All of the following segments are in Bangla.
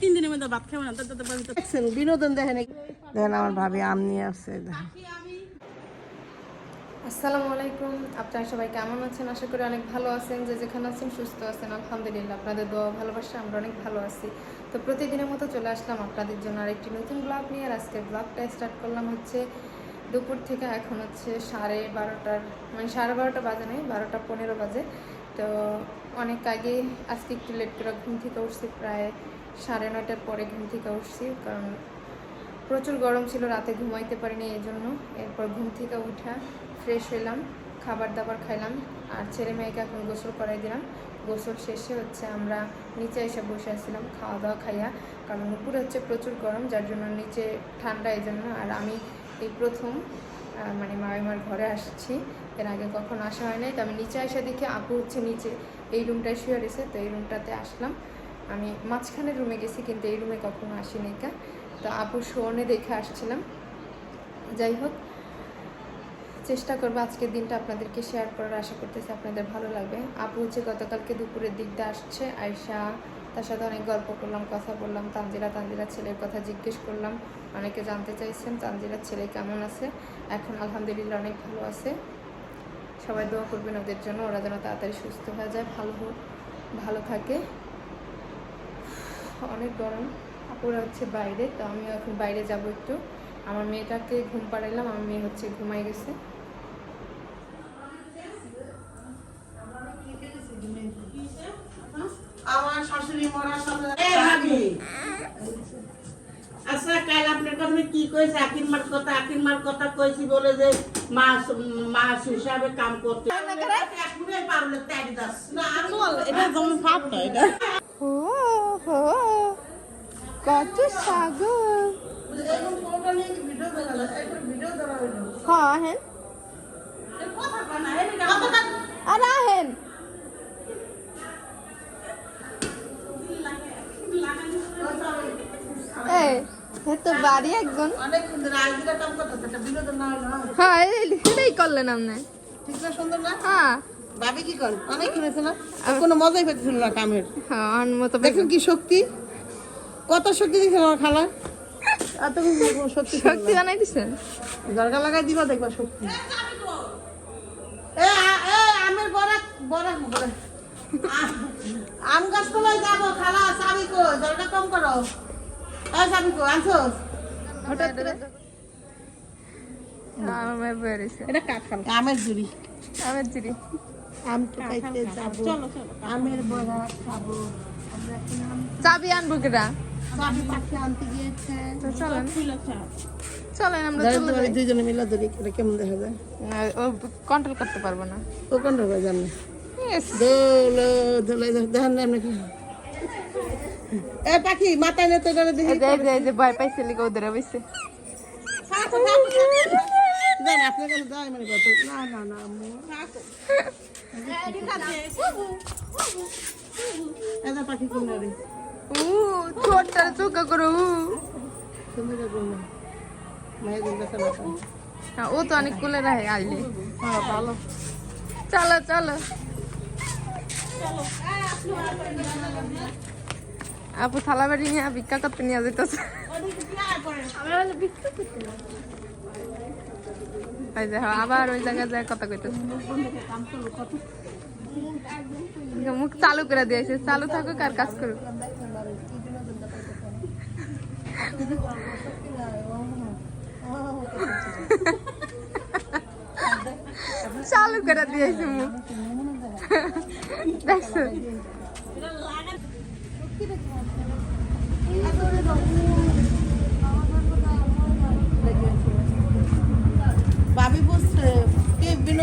তিন দিনের মধ্যে ভাত খাব না তো তো তো দেখছেন বিনোদন দেখেন। দেখেন আমার ভাবি আম নিয়ে আসছে। আসসালামু আলাইকুম আপনারা সবাই কেমন আছেন? আশা করি অনেক ভালো আছেন যে যেখানে আছেন সুস্থ আছেন। আলহামদুলিল্লাহ আপনাদের দোয়া ভালোবাসা আমরা অনেক ভালো আছি। তো প্রতিদিনের মতো চলে আসলাম আপনাদের জন্য আরেকটি নতুন ব্লগ নিয়ে আর আজকের ব্লগটা স্টার্ট করলাম হচ্ছে দুপুর থেকে এখন হচ্ছে সাড়ে বারোটার মানে সাড়ে বারোটা বাজে নেই বারোটা পনেরো বাজে। তো অনেক আগে, আজকে একটু লেট করে ঘুম থেকে উঠছি, প্রায় সাড়ে নয়টার পরে ঘুম থেকে উঠছি, কারণ প্রচুর গরম ছিল, রাতে ঘুমাইতে পারিনি এই জন্য। এরপর ঘুম থেকে উঠা ফ্রেশ হইলাম, খাবার দাবার খাইলাম, আর ছেলে মেয়েকে এখন গোসল করাই দিলাম। গোসল শেষে হচ্ছে আমরা নিচে এসে বসে আসছিলাম খাওয়া দাওয়া খাইয়া, কারণ উপরে হচ্ছে প্রচুর গরম, যার জন্য নিচে ঠান্ডা এই জন্য। আর আমি এই প্রথম মানে মামিমার ঘরে আসছি, এর আগে কখনো আসা হয় নাই, তো আমি নিচে আসা দেখে আপু হচ্ছে নিচে। এই রুমটায় শুয়ে রয়েছে, তো এই রুমটাতে আসলাম। আমি মাঝখানের রুমে গেছি, কিন্তু এই রুমে কখনো আসিনি কা তো আপু শোনে দেখে আসছিলাম। যাই হোক, চেষ্টা করব আজকের দিনটা আপনাদেরকে শেয়ার করার, আশা করতেছি আপনাদের ভালো লাগবে। আপু হচ্ছে গতকালকে দুপুরের দিক দিয়ে আসছে আয়সা তার সাথে অনেক গল্প করলাম, কথা বললাম, তানজিরা তানজিরা ছেলের কথা জিজ্ঞেস করলাম। অনেকে জানতে চাইছেন তানজিরার ছেলে কেমন আছে? এখন আলহামদুলিল্লাহ অনেক ভালো আছে। সবাই দোয়া করবেন ওদের জন্য। ওরা যেন তাড়াতাড়ি সুস্থ হয়ে যায় ভালো হোক ভালো থাকে। অনেক গরম। আপুরা হচ্ছে বাইরে তো আমিও এখন বাইরে যাব একটু। আমার মেয়েটাকে ঘুম পাড়াইলাম আমার মেয়ে হচ্ছে ঘুমাই গেছে। আমার শাশুড়ি মরার সাথে আচ্ছা কাল আপনার কথা কি কইছে? আকির মার কথা আকির মার কথা কইছি বলে যে মাস হিসাবে কাম করতে কত সাগর। হ্যাঁ হেন আর আহেন। হ্যাঁ তো বাড়ি একজন। অনেক সুন্দর আজকে কাম করতে বিনোদন না হয়। এটাই করলেন আপনি। ঠিক না সুন্দর না? হ্যাঁ। ভাবি কি কর? অনেক শুনেছে না? কোনো মজাই পেতেছিল না কামের। হ্যাঁ মতো দেখুন কি শক্তি। কত শক্তি দিয়েছে আমার খালা? এত শক্তি শক্তি। বানাই দিছেন দরকার লাগাই দিবা দেখবা শক্তি। এ এ আমের বড়া বড়া আম গাছ তলায় যাব খালা চাবি কো দরকার কম করো। চাবি কো আনছো? হঠাৎ করে। এটা কাঁঠাল আমের জুড়ি আমার জিরি আম তো খাইতে যাব। চলো চলো আমের বড়া খাব। চাবি আনব কেটা চাবি পাখি আনতে গিয়েছে। তো চলেন। আমরা ধরে চলে ধরে যাই। দুইজনে মিলে ধরি এটা কেমন দেখা যায়? ও কন্ট্রোল করতে পারব না। ও কোন রকম জানে। Yes. দোলো দোলো দেখেন না নাকি এ পাখি মাথায় দেখি। ভয় পাইছে লিখে ওদের অবশ্যই দেন আপনার কাছে যাই মানে কত না না না আম্মু। এটা পাখি কোন রে উ ছোটটা চোখা করো উ সুন্দর কোন মায়ের দিন কাছে হ্যাঁ, ও তো অনেক কুলে রাখে আইলে। হ্যাঁ ভালো। চলো চলো। আপু থালা বাড়ি নিয়ে ভিক্ষা করতে নিয়ে যেতেছে। ওই যে আবার ওই জায়গায় যায় কথা কইতেছে। মুখ চালু করে দিয়েছে, চালু থাকুক আর কাজ করুক। চালু করে দিয়েছে মুখ। দেখছ ভাবি বুঝছে কি বিনোদন দেখছ তার মানে দেখেছি দেখেছি দেন যে রাখালা ওই তুমি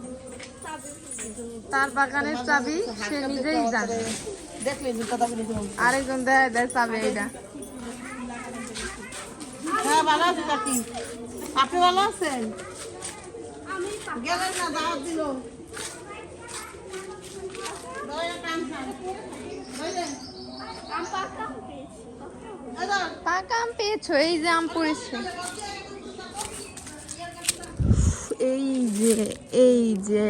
তার বাগানের চাবি সে নিজেই জানে। দেখলে যে কথা বলে দিলাম আরেকজন দেয় দেয় চাবি এইটা। হ্যাঁ ভালো আছে কাকি। আপনি ভালো আছেন? গেলেন না দাওয়াত দিল। দয়া কাম খান বুঝলেন দাদা পাকা আম পেয়েছ এই যে আম পড়েছে। এই যে এই যে।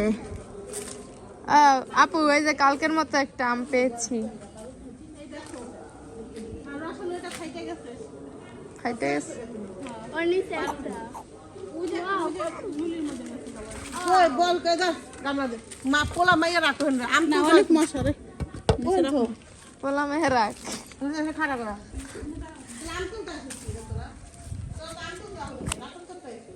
আপু ওই যে কালকের মতো একটা আম পেয়েছি। খাইতে মা পোলা মাইয়া রাখেন আমি অনেক খারাপ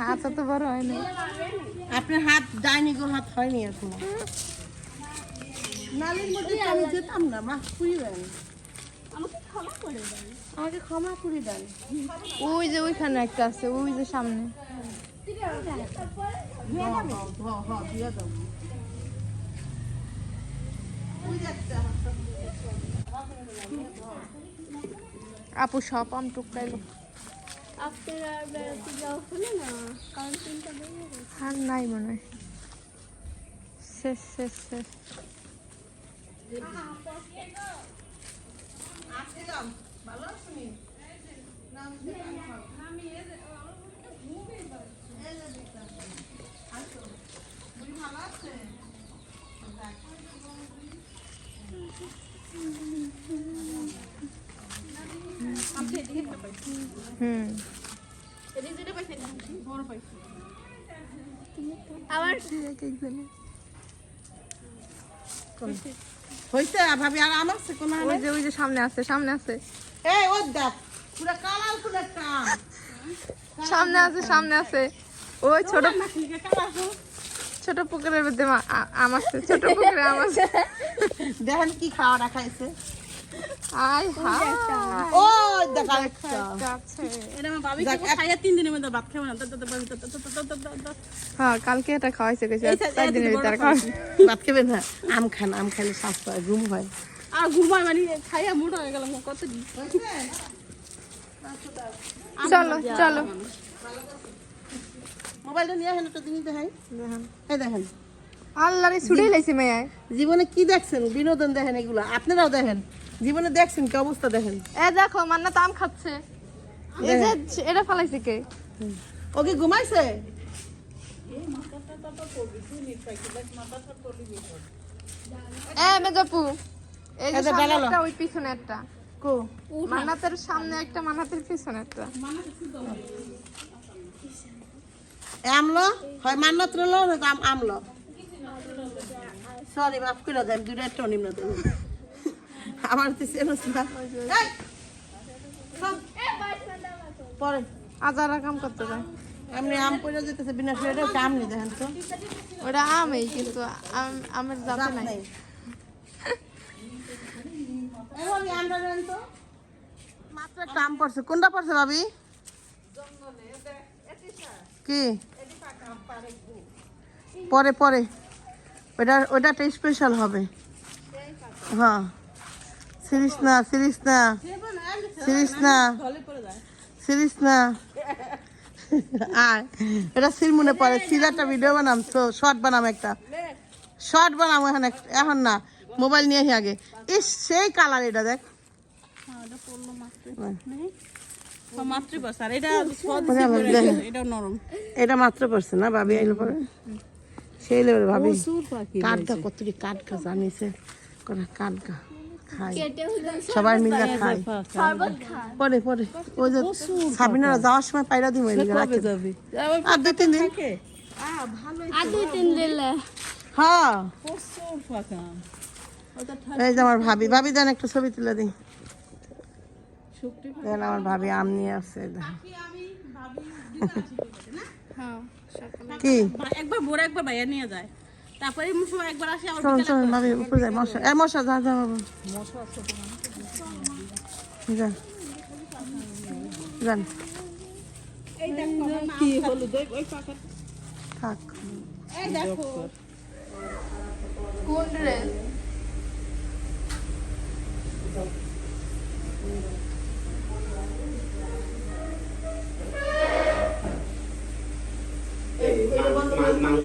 হাত তো বড় হয় না আপনার হাত যায়নি গো হাত হয়নি এখন। নালির মধ্যে আমি যেতাম না মা পুরি দেন। আমাকে ক্ষমা করে দেন। ওই যে ওইখানে একটা আছে ওই যে সামনে। আপু সব আম টুকরাইলো। আর নাই মনে হয়। শেষ শেষ শেষ। ভালো আছেন? না, আমি দোকান খাব। এই যে দোকান। আসো। বুড়ি ভালো আছে? হুম আবার হইছে ভাবি আর আমার সে কোনো ওই যে ওই যে সামনে আছে সামনে আছে। এই ওই দেখ পুরো কালার পুরো কাম সামনে আছে সামনে আছে। ওই ছোট ছোট পুকুরের মধ্যে মা- আ- আম আছে ছোট পুকুরে আম আছে। দেখেন কি খাওয়া রাখাইছে হায় হায় ও দেখ আরেকটা। এটা আমার কালকে এটা খাওয়াইছে আম খান আম খেলে স্বাস্থ্য হয় ঘুম হয়। আর ঘুম মানে খাইয়া মোটা হয়ে গেলাম কত চলো চলো। মোবাইলটা নিয়ে আসেন একটা জিনিস দেখাই। দেখেন। দেখেন। আল্লাহরে ছুটে লাইছে মেয়ে জীবনে কি দেখছেন? বিনোদন দেখেন এগুলো। আপনারাও দেখেন। জীবনে দেখছেন কি অবস্থা দেখেন? এ দেখো মান্না তো আম খাচ্ছে। এই যে এটা ফালাইছে কে? ও কি ঘুমাইছে? এ মেজপু এই যে। একটা ওই পিছনে একটা। কো? মান্নাতের সামনে একটা মান্নাতের পিছনে একটা। আমলো? হয় মান্নত রলো আমলো? সরি মাফ করে দেন দুইটা একটু নিম্ন দেন আমার তো চেনস না এই, সব, পরে আজারা কাম করতে যায় এমনি আম পড়ে যেতেছে বিনা ফেরে আম নি দেখেন তো। ওটা আমই কিন্তু আম- আমের জাতে নাই। নাই। এই। মাত্র একটা আম পড়ছে। কোনটা পড়ছে ভাবি? কি? পরে পরে। ওটা ওটা একটা স্পেশাল হবে। হ্যাঁ। সিরিস না সিরিস না সিরিস না সিরিস না আর এটা সিরমুনে পরে সিরাটা ভিডিও বানাম তো শর্ট বানাম একটা। শর্ট বানাম এখন এখন না মোবাইল নিয়ে আসি আগে। ইস সেই কালার এটা দেখ। আর এটা মানে মাত্র পড়ছে না ভাবি আইলো পরে? সেই লেবে ভাবি। কাঠ গা কতটি কাঠ গা জানিছে কাঠ গা। খাই। সবাই মিলে খাই। পরে পরে। ওই যে সাবিনারা যাওয়ার সময় পাইরা দিব আর দুই তিন দিন। আর দুই তিন দিলে হ্যাঁ। প্রচুর ফাঁকা এই যে আমার ভাবি। ভাবি দেন একটা ছবি তুলে দিই। দেখেন আমার ভাবি আম নিয়ে আসছে। হ্যাঁ কি? একবার ভোরে একবার বাইরে নিয়ে যায়। তারপরে সময় একবার আসে আবার চলুন চলুন ভাবি উপরে যাই মশা এ মশা যা যা বাবু যান যান কি হলুদ ওই ওই পাকা থাক এই দেখো কোন ড্রেস